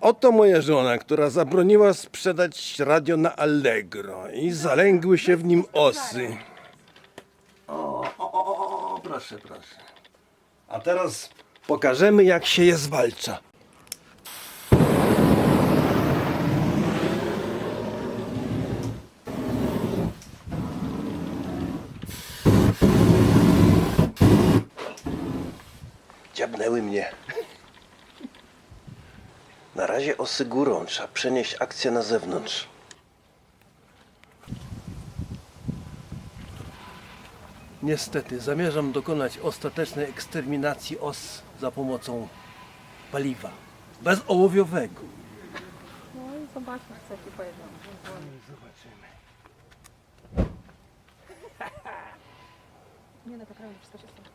Oto moja żona, która zabroniła sprzedać radio na Allegro i zalęgły się w nim osy. O, o, o, o, proszę, proszę. A teraz pokażemy, jak się je zwalcza. Dziabnęły mnie. Na razie osy górą, trzeba przenieść akcję na zewnątrz. Niestety, zamierzam dokonać ostatecznej eksterminacji os za pomocą paliwa. Bezołowiowego. No i zobaczmy, co ci powiedzą. Zobaczymy. Nie no, to prawda, wszystko się stało.